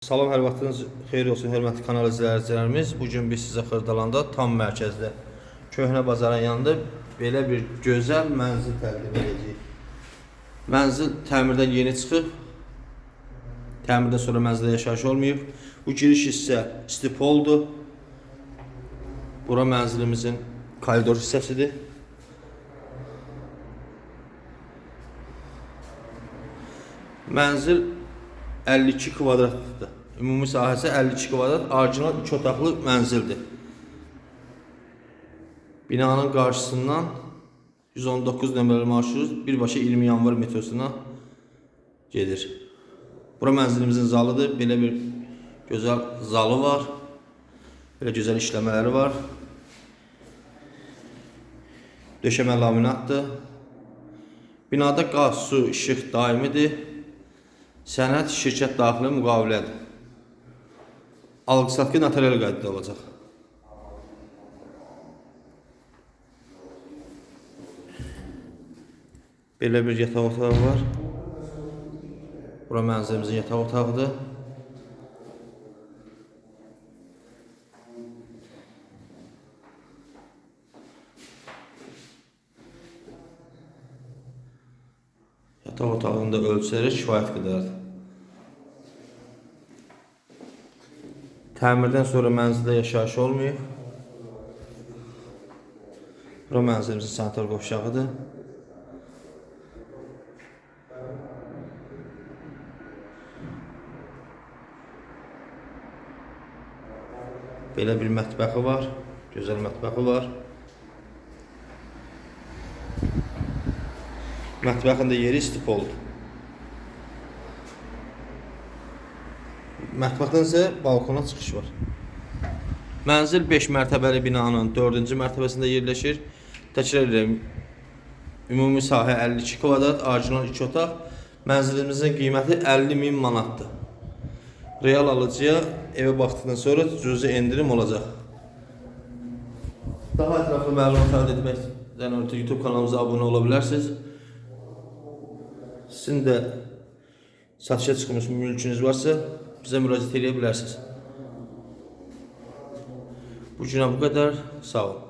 Salam, hər vaxtınız xeyir olsun, hörmətli kanal izləyicilərimiz. Bu gün biz sizə Xırdalanda tam mərkəzdə Köhnə bazarın yanında belə bir gözəl mənzil təqdim edəcəyik. Mənzil təmirdən yeni çıxıb. Təmirdən sonra mənzildə yaşayış olmayıb. Bu giriş hissə stipoldur. Bura mənzilimizin koridor hissəsidir. Mənzil 52 kvadratdır. Ümumi sahəsi 52 kvadrat, orijinal 2 otaqlı mənzildir. Binanın qarşısından 119 nömrəli marşrut birbaşa 20 yanvar metrosuna gedir. Bura mənzilimizin zalıdır. Belə bir gözəl zalı var. Belə gözəl işləmələri var. Döşəmə laminatdır. Binada qaz, su, işıq daimidir. Sənəd şirkət daxili müqavilədir. Alqı-satqı notarial qaydada olacaq. Belə bir yataq otağı var. Bura mənzilimizin yataq otağıdır. Yataq otağında ölçüləri kifayət qədərdir. Təmirdən sonra mənzildə yaşayış olmayıb. Bura mənzilimizin sanitar qovşağıdır. Belə bir mətbəxi var. Gözəl mətbəxi var. Mətbəxin də yeri istipoldur. Mətbəxdən isə balkona çıxış var. Mənzil 5 mərtəbəli binanın 4-cü mərtəbəsində yerləşir. Təkrar edirəm. Ümumi sahə 52 kvadrat, orijinal 2 otaq. Mənzilimizin qiyməti 50 min manatdır. Real alıcıya evə baxdıqdan sonra cüzi endirim olacaq. Daha ətraflı məlumat əldə etməkdən ötürü YouTube kanalımıza abunə ola bilərsiniz. Sizin də satışa çıxmış mülkünüz varsa bize müracaat edebilirsiniz. Bu bu kadar. Sağ olun.